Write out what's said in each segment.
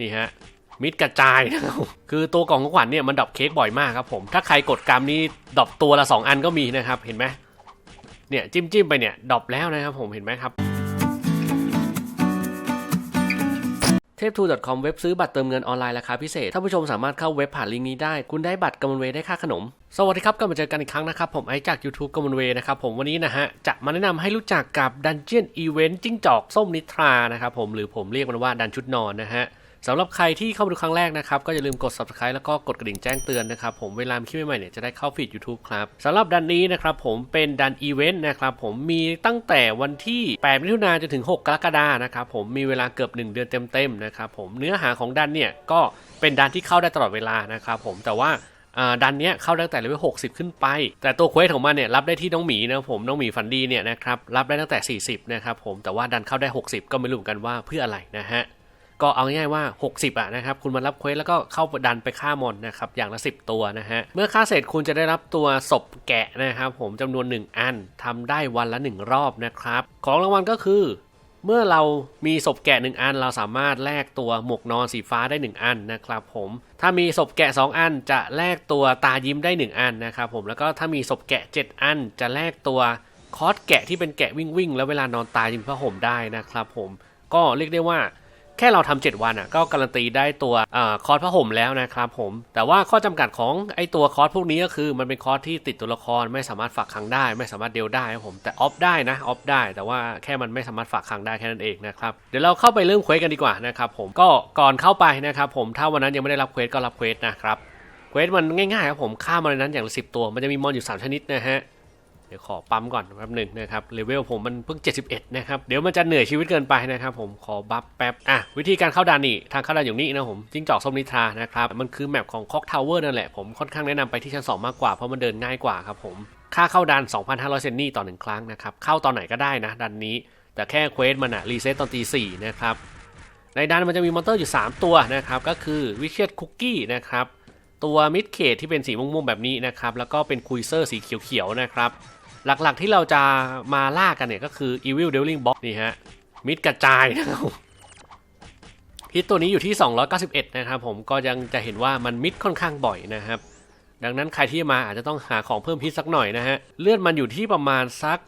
นี่ฮะมิดกระจายนะครับคือตัวกล่องของขวัญเนี่ยมันดรอปเค้กบ่อยมากครับผม ถ้าใครกดกรรมนี้ดรอปตัวละ 2 อันก็มีนะครับ เห็นไหมเนี่ยจิ้มจิ้มไปเนี่ยดรอปแล้วนะครับผมเห็นไหมครับเทพทู .com เว็บซื้อบัตรเติมเงินออนไลน์ราคาพิเศษ ท่านผู้ชมสามารถเข้าเว็บผ่านลิงก์นี้ได้ คุณได้บัตรกำมลเวย์ได้ค่าขนม สวัสดีครับกลับมาเจอกันอีกครั้งนะครับ ผมไอจาก YouTube กำมลเวย์นะครับผมวันนี้นะฮะ จะมาแนะนำให้รู้จักกับ Dungeon Event จิ้งจอกส้มนิทรานะครับผมหรือผมเรียกมันว่าดันชุดนอนนะฮะ สำหรับใครที่เข้ามาดูครั้งแรกนะครับ ก็อย่าลืมกด subscribe แล้วก็กดกระดิ่งแจ้งเตือนนะครับ ผมเวลาคลิปใหม่ๆเนี่ยจะได้เข้าฟีด YouTube ครับสำหรับดันนี้นะครับผมเป็นดันอีเวนต์นะครับผมมีตั้งแต่วันที่ 8 มิถุนายนจนถึง 6 กรกฎานะครับผมมีเวลาเกือบ 1 เดือนเต็มๆนะครับผมเนื้อหาของดันเนี่ยก็เป็นดันที่เข้าได้ตลอดเวลานะครับผมแต่ว่าดันเนี้ยเข้าได้ตั้งแต่เลเวล60 ขึ้นไป แต่ตัวเควสของมันเนี่ยรับได้ที่น้องหมีนะผมน้องหมีฟันดีเนี่ยนะครับรับได้ตั้งแต่ 40นะครับผมแต่ว่าดันเข้าได้ 60 ก็ไม่รู้กันว่าเพื่ออะไรนะฮะ ก็เอาง่ายๆว่า 60อะนะครับ คุณมารับเควสแล้วก็เข้าดันไปฆ่ามอนนะครับ อย่างละ 10 ตัวนะฮะ เมื่อฆ่าเสร็จคุณจะได้รับตัวศพแกะนะครับ ผมจำนวน 1 อันทำได้วันละ 1 รอบนะครับ ของรางวัลก็คือเมื่อเรามีศพแกะ 1 อัน เราสามารถแลกตัวหมวกนอนสีฟ้าได้ 1 อันนะครับผมถ้ามีศพแกะ 2 อันจะแลกตัวตายิ้มได้ 1 อันนะครับผมแล้วก็ถ้ามีศพแกะ 7 อัน จะแลกตัวคอสแกะที่เป็นแกะวิ่งวิ่งแล้วเวลานอนตายยิ้มผ้าห่มได้นะครับผมก็เรียกได้ว่า แค่เราทำ7วันอะก็การันตีได้ตัวอคอร์สผ้าห่มแล้วนะครับผม แต่ว่าข้อจำกัดของไอตัวคอร์สพวกนี้ก็คือมันเป็นคอร์สที่ติดตัวละครไม่สามารถฝากครั้งได้ ไม่สามารถเดลได้ครับผมแต่ออฟได้นะออฟได้ แต่ว่าแค่มันไม่สามารถฝากครั้งได้แค่นั้นเองนะครับเดี๋ยวเราเข้าไปเริ่มเควสกันดีกว่านะครับผมก็ก่อนเข้าไปนะครับผมถ้าวันนั้นยังไม่ได้รับเควสก็รับเควสนะครับเควสมันง่ายๆครับผมฆ่ามันในนั้นอย่างละสิตัว มันจะมีมอนอยู่ 3 ชนิดนะฮะ เดี๋ยวขอปั๊มก่อนแป๊บหนึ่งนะครับเลเวลผมมันเพิ่ง 71 นะครับ เดี๋ยวมันจะเหนื่อยชีวิตเกินไปนะครับ ผมขอบัฟแป๊บอะวิธีการเข้าด่านนี่ทางเข้าด่านอยู่นี่นะผมจิ้งจอกส้มนิทรานะครับมันคือแมปของคอกทาวเวอร์นั่นแหละผมค่อนข้างแนะนำไปที่ชั้น 2 มากกว่า เพราะมันเดินง่ายกว่าครับผมค่าเข้าด่าน2,500 เซนนี่ต่อหนึ่งครั้งนะครับ เข้าตอนไหนก็ได้นะด่านนี้ แต่แค่เควสมันอะรีเซ็ตตอนตีสี่นะครับในด่านมันจะมีมอนเตอร์อยู่ 3 ตัวนะครับก็คือวิเชียดคุกกี้นะครับตัวมิดเคทที่เป็นสีม่วงๆแบบนี้นะครับแล้วก็เป็นคุยเซอร์สีเขียวๆนะครับ หลักๆที่เราจะมาล่ากันเนี่ยก็คือ Evil Dealing Box นี่ฮะ มิดกระจายนะครับฮิตตัวนี้อยู่ที่ 291 นะครับผมก็ยังจะเห็นว่ามันมิดค่อนข้างบ่อยนะครับ ดังนั้นใครที่มาอาจจะต้องหาของเพิ่มพิษสักหน่อยนะฮะ เลือดมันอยู่ที่ประมาณสัก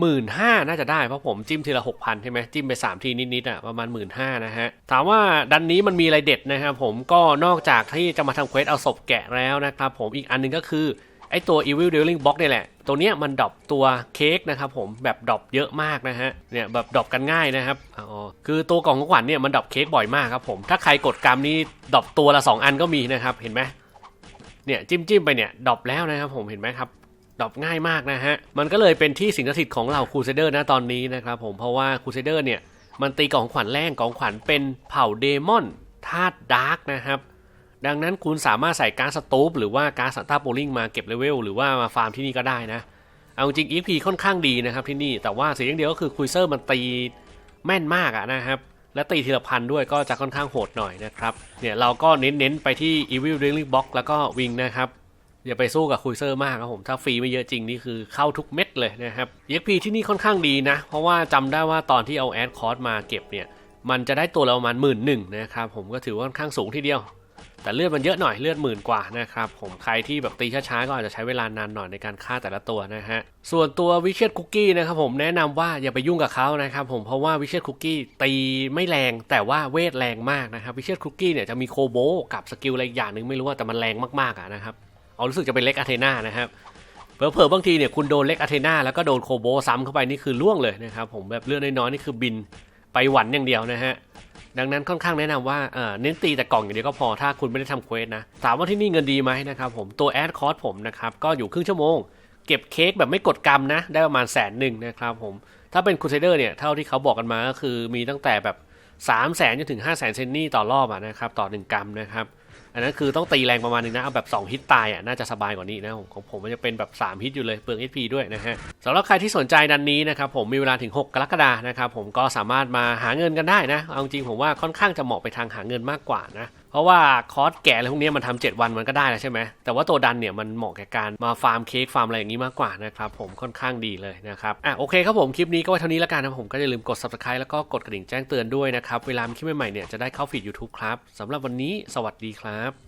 หมื่นห้าน่าจะได้เพราะผมจิ้มทีละหกพันใช่ไหมจิ้มไป3ทีนิดๆอะประมาณหมื่นห้านะฮะ ถามว่าดันนี้มันมีอะไรเด็ดนะครับผมก็นอกจากที่จะมาทำเควสเอาศพแกะแล้วนะครับผมอีกอันหนึงก็คือ ไอตัว Evil Dealing Box เนี่ยแหละ ตัวเนี้ยมันดรอปตัวเค้กนะครับผมแบบดรอปเยอะมากนะฮะ เนี่ยแบบดรอปกันง่ายนะครับ อ๋อ คือตัวกล่องของขวัญเนี่ยมันดรอปเค้กบ่อยมากครับผม ถ้าใครกดกรรมนี้ดรอปตัวละ 2 อันก็มีนะครับ เห็นไหมเนี่ยจิ้มจิ้มๆไปเนี่ยดรอปแล้วนะครับผม เห็นไหมครับดรอปง่ายมากนะฮะ มันก็เลยเป็นที่สิงสถิตของเหล่าครูเซเดอร์นะตอนนี้นะครับผม เพราะว่าครูเซเดอร์เนี่ยมันตีกล่องขวัญแรงกล่องขวัญเป็นเผ่าเดมอนธาตุดาร์กนะครับ ดังนั้นคุณสามารถใส่การสตูปหรือว่าการสันต้าโบลิงมาเก็บเลเวลหรือว่ามาฟาร์มที่นี่ก็ได้นะ เอาจริง EP ค่อนข้างดีนะครับที่นี่ แต่ว่าเสียอย่างเดียวก็คือคุยเซอร์มันตีแม่นมากอะนะครับ และตีทีละพันด้วยก็จะค่อนข้างโหดหน่อยนะครับ เนี่ยเราก็เน้นๆไปที่ Evil Dealing Box แล้วก็วิงนะครับอย่าไปสู้กับคุยเซอร์มากครับผมถ้าฟรีไม่เยอะจริงนี่คือเข้าทุกเม็ดเลยนะครับ EXP ที่นี่ค่อนข้างดีนะ เพราะว่าจำได้ว่าตอนที่เอาแอดคอร์สมาเก็บเนี่ยมันจะได้ตัวเราประมาณหมื่นหนึ่งนะครับผมก็ถือว่าค่อนข้างสูงทีเดียว แต่เลือดมันเยอะหน่อยเลือดหมื่นกว่านะครับผมใครที่แบบตีช้าๆก็อาจจะใช้เวลานานหน่อยในการฆ่าแต่ละตัวนะฮะส่วนตัววิเชียดคุกกี้นะครับผมแนะนำว่าอย่าไปยุ่งกับเขานะครับผมเพราะว่าวิเชียดคุกกี้ตีไม่แรงแต่ว่าเวทแรงมากนะครับวิเชียดคุกกี้เนี่ยจะมีโคโบกับสกิลอะไรอย่างหนึ่งไม่รู้ว่าแต่มันแรงมากๆอะนะครับเอารู้สึกจะเป็นเล็กอาเทนานะครับเผลอๆบางทีเนี่ยคุณโดนเล็กอาเทนาแล้วก็โดนโคโบซ้ำเข้าไปนี่คือล่วงเลยนะครับผมแบบเลือดน้อยๆนี่คือบินไปหวันอย่างเดียวนะฮะ ดังนั้นค่อนข้างแนะนำว่าเน้นตีแต่กล่องอย่างเดียวก็พอถ้าคุณไม่ได้ทำเควสนะถามว่าที่นี่เงินดีไหมนะครับผมตัวแอดคอร์สผมนะครับก็อยู่ครึ่งชั่วโมง เก็บเค้กแบบไม่กดกรรมนะ ได้ประมาณแสนหนึ่งนะครับผมถ้าเป็นคูเซเดอร์เนี่ยเท่าที่เขาบอกกันมาก็คือมีตั้งแต่แบบ3 0 0แสนจนถึง5 0 0แสนเซนนี่ต่อรอบอะนะครับต่อ 1 กรัมนะครับ อันนั้นคือต้องตีแรงประมาณนึงนะ เอาแบบ 2 ฮิตตายอะน่าจะสบายกว่านี้นะของผมมันจะเป็นแบบ 3 ฮิตอยู่เลยเปลือง HP ด้วยนะฮะสำหรับใครที่สนใจดันนี้นะครับผมมีเวลาถึง 6 กรกฎานะครับผมก็สามารถมาหาเงินกันได้นะเอาจริงผมว่าค่อนข้างจะเหมาะไปทางหาเงินมากกว่านะ เพราะว่าคอร์สแก่อะไรพวกเนี้ยมันทำ7วันมันก็ได้แล้วใช่ไหมแต่ว่าตัวดันเนี่ยมันเหมาะแก่การมาฟาร์มเค้กฟาร์มอะไรอย่างนี้มากกว่านะครับผมค่อนข้างดีเลยนะครับอะโอเคครับผมคลิปนี้ก็ไว้เท่านี้แล้วกันนะผมก็อย่าลืมกด subscribe แล้วก็กดกระดิ่งแจ้งเตือนด้วยนะครับเวลามีคลิปใหม่ๆเนี่ยจะได้เข้าฟีด YouTube ครับสำหรับวันนี้สวัสดีครับ